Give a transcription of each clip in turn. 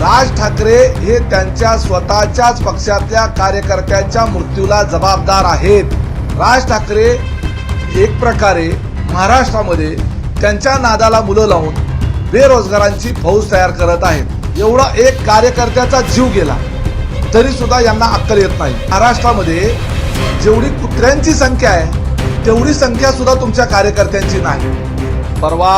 राज ठाकरे हे त्यांच्या स्वतःच्याच पक्षातल्या कार्यकर्त्यांच्या मृत्यूला जबाबदार आहेत. राज ठाकरे एक प्रकारे महाराष्ट्रामध्ये त्यांच्या नादाला मुलं लावून बेरोजगारांची फौज तयार करत आहेत. एवढा एक कार्यकर्त्याचा जीव गेला तरी सुद्धा यांना अक्कल येत नाही. महाराष्ट्रामध्ये जेवढी कुत्र्यांची संख्या आहे तेवढी संख्या सुद्धा तुमच्या कार्यकर्त्यांची नाही. परवा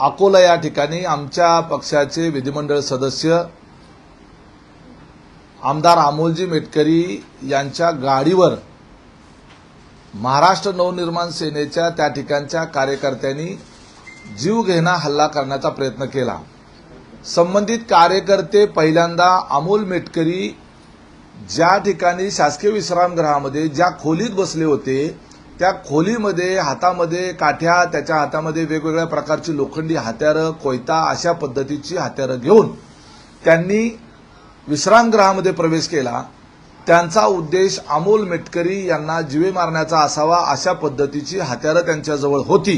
अकोला या ठिकाणी आमच्या पक्षाचे विधिमंडळ सदस्य आमदार अमोलजी मेटकरी यांच्या गाडीवर महाराष्ट्र नवनिर्माण सेनेच्या त्या ठिकाणच्या कार्यकर्त्यांनी जीव घेणा हल्ला करण्याचा प्रयत्न केला. संबंधित कार्यकर्ते पहिल्यांदा अमोल मेटकरी ज्या ठिकाणी शासकीय विश्रामगृहामध्ये ज्या खोलीत बसले होते त्या खोलीमध्ये हातामध्ये काठ्या त्याच्या हातामध्ये वेगवेगळ्या प्रकारची लोखंडी हत्यारं कोयता अशा पद्धतीची हत्यारं घेऊन त्यांनी विश्रामगृहामध्ये प्रवेश केला. त्यांचा उद्देश अमोल मेटकरी यांना जीवे मारण्याचा असावा अशा पद्धतीची हत्यारं त्यांच्याजवळ होती.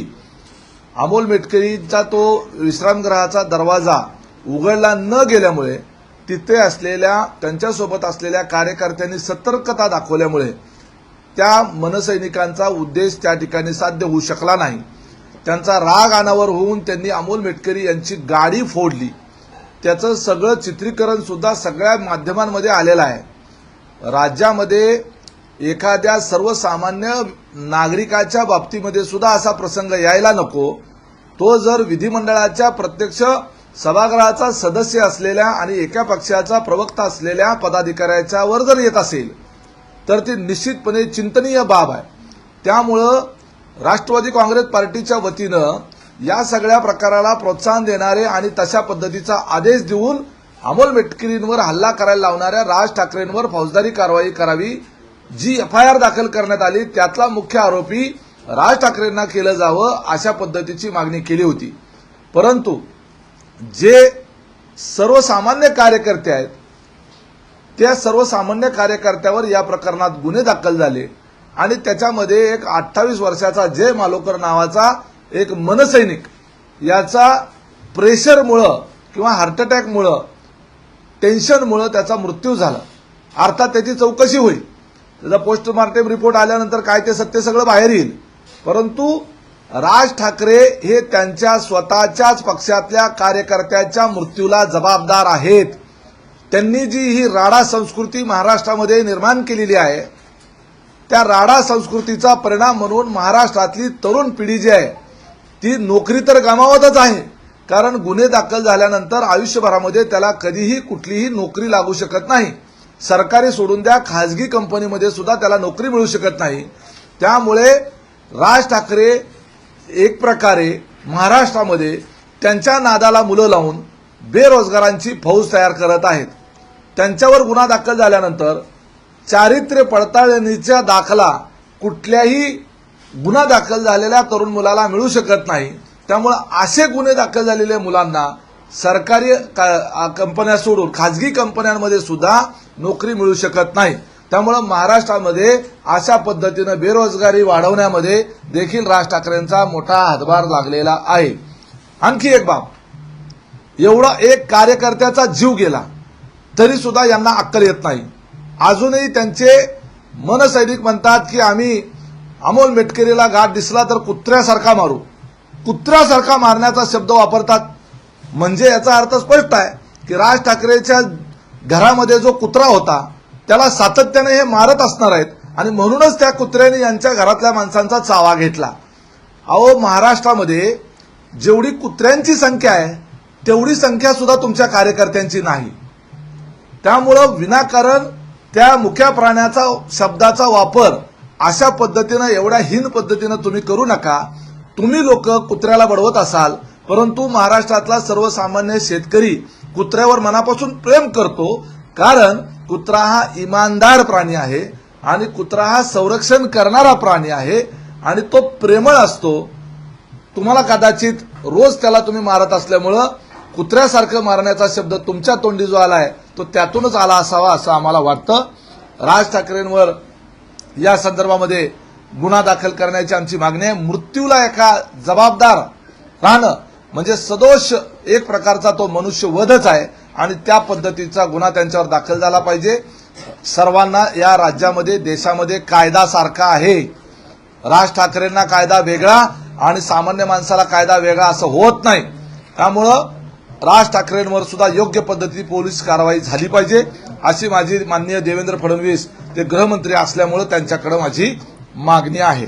अमोल मेटकरीचा तो विश्रामगृहाचा दरवाजा उघडला न गेल्यामुळे तिथे असलेल्या त्यांच्यासोबत असलेल्या कार्यकर्त्यांनी सतर्कता दाखवल्यामुळे त्या मनसैनिकांचा उद्देश त्या ठिकाणी साध्य होऊ शकला नाही. त्यांचा राग अनावर होऊन त्यांनी अमोल मेटकरी यांची गाडी फोडली. त्याचं सगळं चित्रीकरण सुद्धा सगळ्या माध्यमांमध्ये आलेलं आहे. राज्यामध्ये एखाद्या सर्वसामान्य नागरिकाच्या बाबतीमध्ये सुद्धा असा प्रसंग यायला नको. तो जर विधिमंडळाच्या प्रत्यक्ष सभागृहाचा सदस्य असलेल्या आणि एका पक्षाचा प्रवक्ता असलेल्या पदाधिकाऱ्याच्यावर जर येत असेल तर ती निश्चितपणे चिंतनीय बाब आहे. त्यामुळं राष्ट्रवादी काँग्रेस पार्टीच्या वतीनं या सगळ्या प्रकाराला प्रोत्साहन देणारे आणि तशा पद्धतीचा आदेश देऊन अमोल मेटकरींवर हल्ला करायला लावणाऱ्या राज ठाकरेंवर फौजदारी कारवाई करावी जी एफ आय आर दाखल करण्यात आली त्यातला मुख्य आरोपी राज ठाकरेंना केलं जावं अशा पद्धतीची मागणी केली होती. परंतु जे सर्वसामान्य कार्यकर्ते आहेत त्या सर्वसामान्य कार्यकर्त्यावर या प्रकरणात गुन्हे दाखल झाले. आणि त्याच्यामध्ये एक अठ्ठावीस वर्षाचा जय मालोकर नावाचा एक मनसैनिक याचा प्रेशरमुळं किंवा हार्ट अटॅकमुळं टेन्शनमुळं त्याचा मृत्यू झाला. अर्थात त्याची चौकशी होईल. त्याचा पोस्टमार्टम रिपोर्ट आल्यानंतर काय ते सत्य सगळं बाहेर येईल. परंतु राज ठाकरे हे त्यांच्या स्वतःच्याच पक्षातल्या कार्यकर्त्याच्या मृत्यूला जबाबदार आहेत. त्यांनी जी ही राडा संस्कृती महाराष्ट्रामध्ये निर्माण केलेली आहे त्या राडा संस्कृतीचा परिणाम म्हणून महाराष्ट्रातली तरुण पिढी जी आहे ती नोकरी तर गमावतच आहे कारण गुन्हे दाखल झाल्यानंतर आयुष्यभरामध्ये त्याला कधीही कुठलीही नोकरी लागू शकत नाही. सरकारी सोडून द्या खाजगी कंपनीमध्ये सुद्धा त्याला नोकरी मिळू शकत नाही. त्यामुळे राज ठाकरे एक प्रकारे महाराष्ट्रामध्ये त्यांच्या नादाला मुलं लावून बेरोजगारांची फौज तयार करत आहेत. त्यांच्यावर गुन्हा दाखल झाल्यानंतर चारित्र्य पडताळणीचा दाखला कुठल्याही गुन्हा दाखल झालेल्या तरुण मुलाला मिळू शकत नाही. त्यामुळे असे गुन्हे दाखल झालेल्या मुलांना सरकारी का- कंपन्या सोडून खाजगी कंपन्यांमध्ये सुद्धा नोकरी मिळू शकत नाही. त्यामुळे महाराष्ट्रामध्ये अशा पद्धतीनं बेरोजगारी वाढवण्यामध्ये देखील राज ठाकरेंचा मोठा हातभार लागलेला आहे. आणखी एक बाब. एवढा एक कार्यकर्त्याचा जीव गेला तरी सुद्धा यांना अक्कल येत नाही. अजूनही त्यांचे मनसैनिक म्हणतात की आम्ही अमोल मेटकरीला गाठ दिसला तर कुत्र्यासारखा मारू. कुत्र्यासारखा मारण्याचा शब्द वापरतात. म्हणजे याचा अर्थ स्पष्ट आहे की राज ठाकरेच्या घरामध्ये जो कुत्रा होता त्याला सातत्याने हे मारत असणार आहेत आणि म्हणूनच त्या कुत्र्याने यांच्या घरातल्या माणसांचा चावा घेतला. अहो महाराष्ट्रामध्ये जेवढी कुत्र्यांची संख्या आहे तेवढी संख्या सुद्धा तुमच्या कार्यकर्त्यांची नाही. त्यामुळं विनाकारण त्या मुख्या प्राण्याचा शब्दाचा वापर अशा पद्धतीनं एवढ्या हीन पद्धतीनं तुम्ही करू नका. तुम्ही लोक कुत्र्याला बडवत असाल परंतु महाराष्ट्रातला सर्वसामान्य शेतकरी कुत्र्यावर मनापासून प्रेम करतो कारण कुत्रा हा इमानदार प्राणी आहे आणि कुत्रा हा संरक्षण करणारा प्राणी आहे आणि तो प्रेमळ असतो. तुम्हाला कदाचित रोज त्याला तुम्ही मारत असल्यामुळं कुत्र्यासारखं मारण्याचा शब्द तुमच्या तोंडी जो आलाय तो त्यातूनच आला असावा असं आम्हाला वाटतं. राज ठाकरेंवर या संदर्भामध्ये गुन्हा दाखल करण्याची आमची मागणी आहे. मृत्यूला एका जबाबदार राहणं म्हणजे सदोष एक प्रकारचा तो मनुष्यवधच आहे आणि त्या पद्धतीचा गुन्हा त्यांच्यावर दाखल झाला पाहिजे. सर्वांना या राज्यामध्ये देशामध्ये कायदा सारखा आहे. राज ठाकरेंना कायदा वेगळा आणि सामान्य माणसाला कायदा वेगळा असं होत नाही. त्यामुळं राज ठाकरेंवर सुद्धा योग्य पद्धतीने पोलीस कारवाई झाली पाहिजे अशी माझी माननीय देवेंद्र फडणवीस ते गृहमंत्री असल्यामुळं त्यांच्याकडे माझी मागणी आहे.